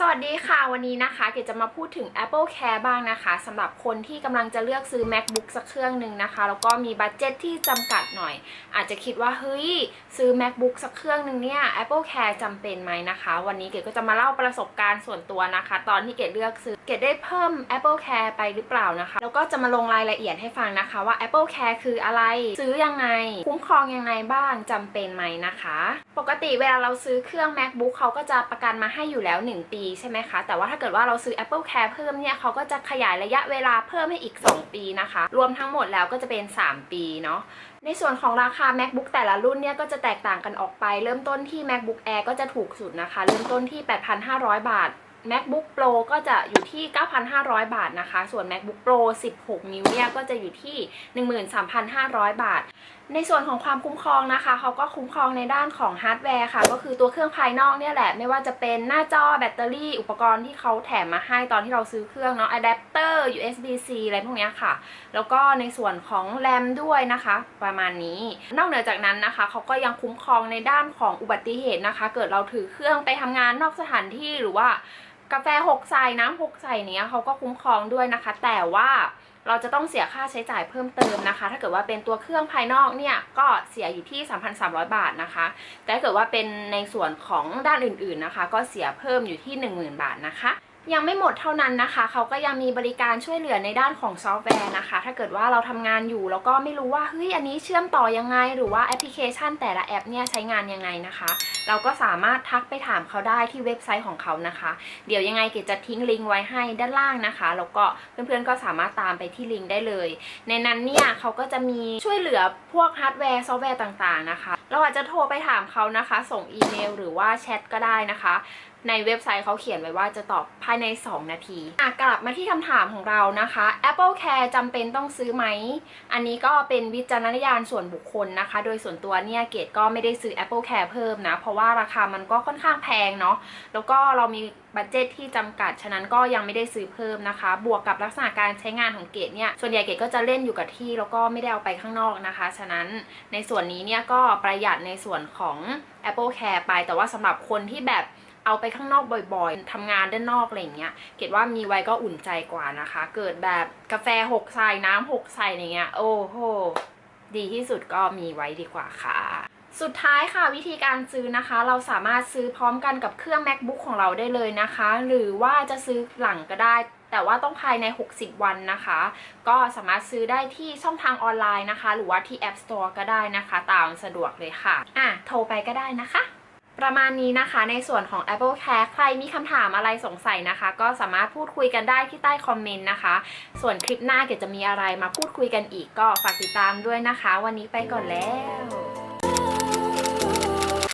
สวัสดีค่ะวันนี้นะคะเกดจะมาพูดถึง Apple Care บ้างนะคะสำหรับคนที่กำลังจะเลือกซื้อ MacBook สักเครื่องหนึ่งนะคะ แล้วก็มีบัตเจ็ตที่จำกัดหน่อย อาจจะคิดว่าเฮ้ยซื้อ MacBook สักเครื่องหนึ่งเนี่ย Apple Care จำเป็นไหมนะคะ วันนี้เกดก็จะมาเล่าประสบการณ์ส่วนตัวนะคะ ตอนที่เกดเลือกซื้อเกดได้เพิ่ม Apple Care ไปหรือเปล่านะคะ แล้วก็จะมาลงรายละเอียดให้ฟังนะคะว่า Apple Care คืออะไรซื้อยังไง คุ้มครองยังไงบ้างจำเป็นไหมนะคะ ปกติเวลาเราซื้อเครื่อง MacBook เขาก็จะประกันมาให้อยู่แล้ว 1 ปีใช่ไหมคะ แต่ว่าถ้าเกิดว่าเราซื้อ Apple Care เพิ่มเนี่ยเขาก็จะขยายระยะเวลาเพิ่มให้อีก 2 ปีนะคะ รวมทั้งหมดแล้วก็จะเป็น 3 ปีเนาะในส่วนของราคา MacBook แต่ละรุ่นเนี่ยก็จะแตกต่างกันออกไป เริ่มต้นที่ MacBook Air ก็จะถูกสุดนะคะ เริ่มต้นที่ 8,500 บาท MacBook Pro ก็จะอยู่ที่ 9,500 บาทนะคะ ส่วน MacBook Pro 16 นิ้วเนี่ยก็จะอยู่ที่ 13,500 บาท ในส่วนของความคุ้มครองนะคะเขาก็คุ้มครองในด้านของฮาร์ดแวร์ค่ะ ก็คือตัวเครื่องภายนอกเนี่ยแหละ ไม่ว่าจะเป็นหน้าจอแบตเตอรี่ อุปกรณ์ที่เขาแถมมาให้ตอนที่เราซื้อเครื่องเนาะอะแดปเตอร์ USB-C อะไรพวกนี้ค่ะ แล้วก็ในส่วนของแรมด้วยนะคะ ประมาณนี้ นอกเหนือจากนั้นนะคะเขาก็ยังคุ้มครองในด้านของอุบัติเหตุนะคะ เกิดเราถือเครื่องไปทำงานนอกสถานที่หรือว่ากาแฟหกใส่น้ำหกใส่เนี้ยเขาก็คุ้มครองด้วยนะคะ แต่ว่า เราจะต้องเสียค่าใช้จ่ายเพิ่มเติมนะคะ ถ้าเกิดว่าเป็นตัวเครื่องภายนอกเนี่ยก็เสียอยู่ที่ 3,300 บาทนะคะ แต่ถ้าเกิดว่าเป็นในส่วนของด้านอื่นๆนะคะ ก็เสียเพิ่มอยู่ที่ 10,000 บาทนะคะ ยังไม่หมดเท่านั้นนะคะ เขาก็ยังมีบริการช่วยเหลือในด้านของซอฟต์แวร์นะคะ ถ้าเกิดว่าเราทำงานอยู่แล้วก็ไม่รู้ว่าเฮ้ยอันนี้เชื่อมต่อยังไง หรือว่าแอปพลิเคชันแต่ละแอปเนี่ยใช้งานยังไงนะคะ เราก็สามารถทักไปถามเขาได้ที่เว็บไซต์ของเขานะคะ เดี๋ยวยังไงเกดจะทิ้งลิงก์ไว้ให้ด้านล่างนะคะ แล้วก็เพื่อนๆก็สามารถตามไปที่ลิงก์ได้เลย ในนั้นเนี่ยเขาก็จะมีช่วยเหลือพวกฮาร์ดแวร์ซอฟต์แวร์ต่างๆนะคะ เราอาจจะโทรไปถามเขานะคะ ส่งอีเมล หรือว่าแชทก็ได้นะคะ ในเว็บไซต์เขาเขียนไว้ว่าจะตอบภายใน 2 นาทีอะกลับมาที่คำถามของเรานะคะ Apple Care จำเป็นต้องซื้อไหม อันนี้ก็เป็นวิจารณญาณส่วนบุคคลนะคะ โดยส่วนตัวเนี่ยเกดก็ไม่ได้ซื้อ Apple Care เพิ่มนะ เพราะว่าราคามันก็ค่อนข้างแพงเนาะแล้วก็เรามีบัตเจตที่จำกัด ฉะนั้นก็ยังไม่ได้ซื้อเพิ่มนะคะ บวกกับลักษณะการใช้งานของเกดเนี่ย ส่วนใหญ่เกดก็จะเล่นอยู่กับที่ แล้วก็ไม่ได้เอาไปข้างนอกนะคะ ฉะนั้นในส่วนนี้เนี่ยก็ประหยัดในส่วนของ Apple Care ไป แต่ว่าสำหรับคนที่แบบ เอาไปข้างนอกบ่อยๆทำงานด้านนอกอะไรอย่างเงี้ย เกดว่ามีไว้ก็อุ่นใจกว่านะคะ เกิดแบบกาแฟหกใส่น้ำหกใส่อย่างเงี้ย โอ้โห ดีที่สุดก็มีไว้ดีกว่าค่ะสุดท้ายค่ะวิธีการซื้อนะคะ เราสามารถซื้อพร้อมกันกับเครื่อง macbook ของเราได้เลยนะคะ หรือว่าจะซื้อหลังก็ได้ แต่ว่าต้องภายใน 60 วันนะคะ ก็สามารถซื้อได้ที่ช่องทางออนไลน์นะคะ หรือว่าที่ App Store ก็ได้นะคะ ตามสะดวกเลยค่ะ อะ โทรไปก็ได้นะคะ ประมาณนี้นะคะในส่วนของ Apple Care ใครมีคำถามอะไรสงสัยนะคะ ก็สามารถพูดคุยกันได้ที่ใต้คอมเมนต์นะคะ ส่วนคลิปหน้าเกดจะมีอะไรมาพูดคุยกันอีกก็ฝากติดตามด้วยนะคะ วันนี้ไปก่อนแล้ว